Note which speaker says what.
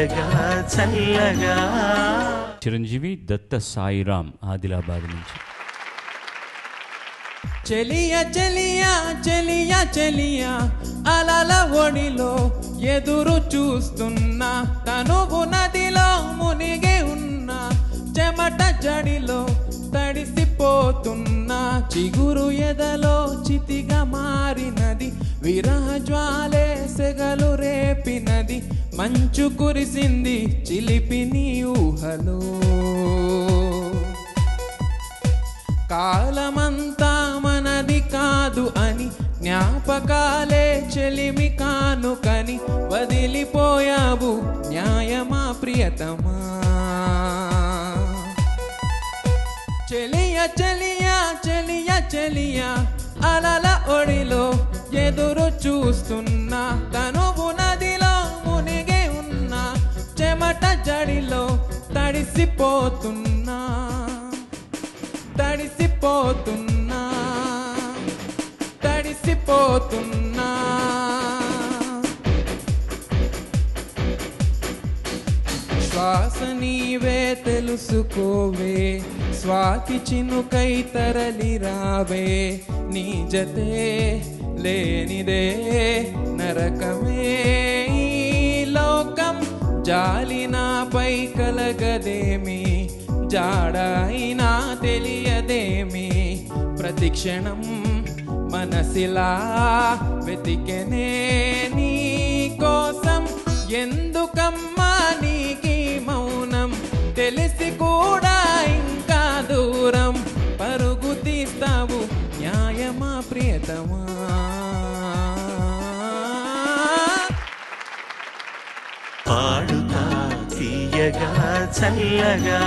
Speaker 1: చల్లగా.
Speaker 2: చిరంజీవి దత్త సాయిరామ్ ఆదిలాబాద్ నుంచి.
Speaker 3: చెలియ చెలియ చెలియ చెలియ అలల ఒడిలో ఎదురు చూస్తున్నా తనువు నదిలో మునిగి ఉన్నా చెమట జడిలో తడిసిపోతున్నా చిగురు ఎదలో చితిగా మారినది విరాజ్వాలే సెగలు రేపినది మంచు కురిసింది చిలిపి నీ ఊహలో. కాలమంతా మనది కాదు అని జ్ఞాపకాలే చెలిమి కానుకని వదిలిపోయావు న్యాయమా ప్రియతమా? చెలియ చెలియ చెలియ చెలియ అలల ఒడిలో ఎదురు చూస్తున్నా తనువు నదిలో మునిగి ఉన్నా చెమట జడిలో తడిసిపోతున్నా తడిసిపోతున్నా తడిసిపోతున్నా. శ్వాస నీవే తెలుసుకోవే స్వాతి చినుకై తరలి రావే నీ జతే లేనిదే నరకమే. లోకం జాలి నాపై కలగదేమి జాడైనా తెలియదేమి. ప్రతిక్షణం మనసిలా వెతికెనే నీ కోసం ఎందుకమ్మా న్యాయమా ప్రియతమా.
Speaker 1: పాడుతా తీయగా చల్లగా.